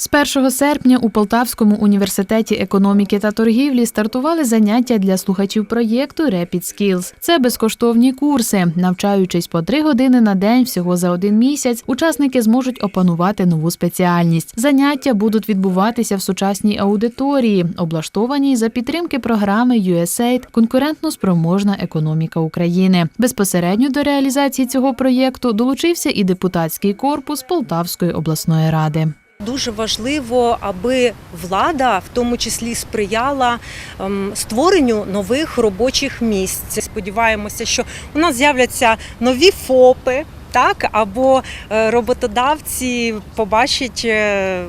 З 1 серпня у Полтавському університеті економіки та торгівлі стартували заняття для слухачів проєкту Rapid Skills. Це безкоштовні курси. Навчаючись по три години на день всього за один місяць, учасники зможуть опанувати нову спеціальність. Заняття будуть відбуватися в сучасній аудиторії, облаштованій за підтримки програми USAID Конкурентно спроможна економіка України. Безпосередньо до реалізації цього проєкту долучився і депутатський корпус Полтавської обласної ради. Дуже важливо, аби влада в тому числі сприяла ем, створенню нових робочих місць. Сподіваємося, що у нас з'являться нові ФОПи. Так, або е, роботодавці побачать е,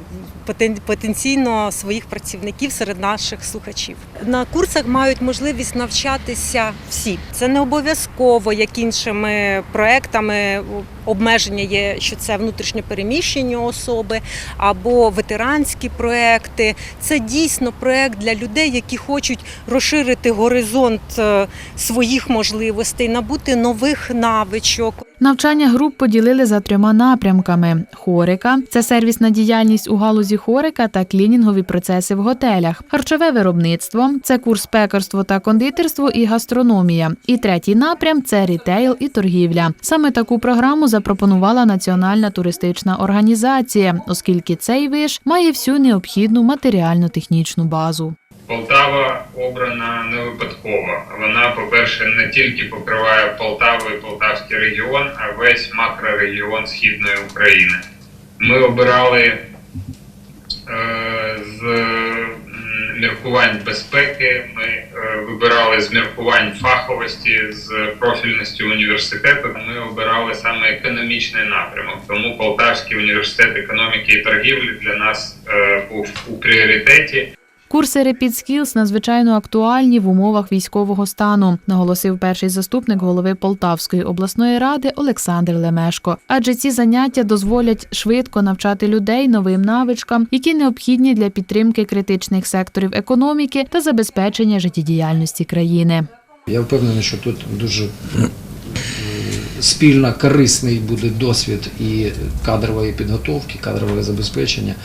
потенційно своїх працівників серед наших слухачів. На курсах мають можливість навчатися всі. Це не обов'язково, як іншими проектами. Обмеження є, що це внутрішньо переміщені особи або ветеранські проекти. Це дійсно проект для людей, які хочуть розширити горизонт е, своїх можливостей, набути нових навичок. Навчання груп поділили за трьома напрямками: хорика це сервісна діяльність у галузі хорика та клінінгові процеси в готелях, харчове виробництво це курс пекарство та кондитерство і гастрономія. І третій напрям це рітейл і торгівля. Саме таку програму запропонувала Національна туристична організація, оскільки цей виш має всю необхідну матеріально-технічну базу. Полтава обрана не випадково. Вона, по-перше, не тільки покриває Полтаву і Полтавський регіон, а весь макрорегіон Східної України. Ми обирали з міркувань безпеки, ми е, вибирали з міркувань фаховості, з профільності університету. Ми обирали саме економічний напрямок. Тому Полтавський університет економіки і торгівлі для нас е, був у пріоритеті. Курси Rapid Skills надзвичайно актуальні в умовах військового стану, наголосив перший заступник голови Полтавської обласної ради Олександр Лемешко. Адже ці заняття дозволять швидко навчати людей новим навичкам, які необхідні для підтримки критичних секторів економіки та забезпечення життєдіяльності країни. Я впевнений, що тут дуже е, спільно корисний буде досвід і кадрової підготовки, кадрового забезпечення,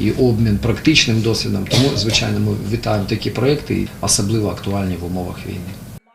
і обмін практичним досвідом. Тому, звичайно, ми вітаємо такі проекти, особливо актуальні в умовах війни.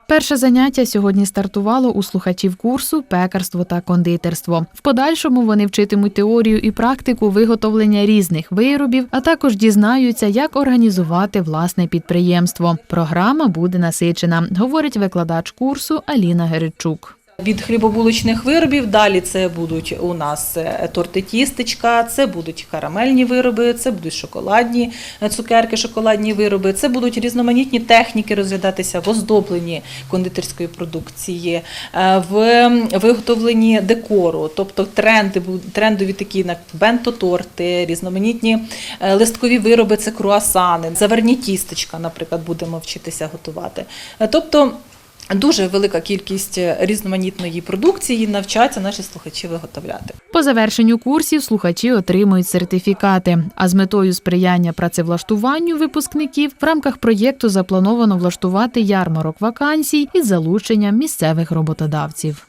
Перше заняття сьогодні стартувало у слухачів курсу пекарство та кондитерство. В подальшому вони вчитимуть теорію і практику виготовлення різних виробів, а також дізнаються, як організувати власне підприємство. Програма буде насичена, говорить викладач курсу Аліна Геричук. Від хлібобулочних виробів. Далі це будуть у нас е, торти тістечка, це будуть карамельні вироби, це будуть шоколадні е, цукерки, шоколадні вироби, це будуть різноманітні техніки розглядатися в оздобленні кондитерської продукції, е, в виготовленні декору, тобто тренди, трендові такі на бенто-торти, різноманітні листкові вироби, це круасани, заварні тістечка, наприклад, будемо вчитися готувати. Тобто Дуже велика кількість різноманітної продукції навчаться наші слухачі виготовляти. По завершенню курсів слухачі отримують сертифікати. А з метою сприяння працевлаштуванню випускників в рамках проєкту заплановано влаштувати ярмарок вакансій із залученням місцевих роботодавців.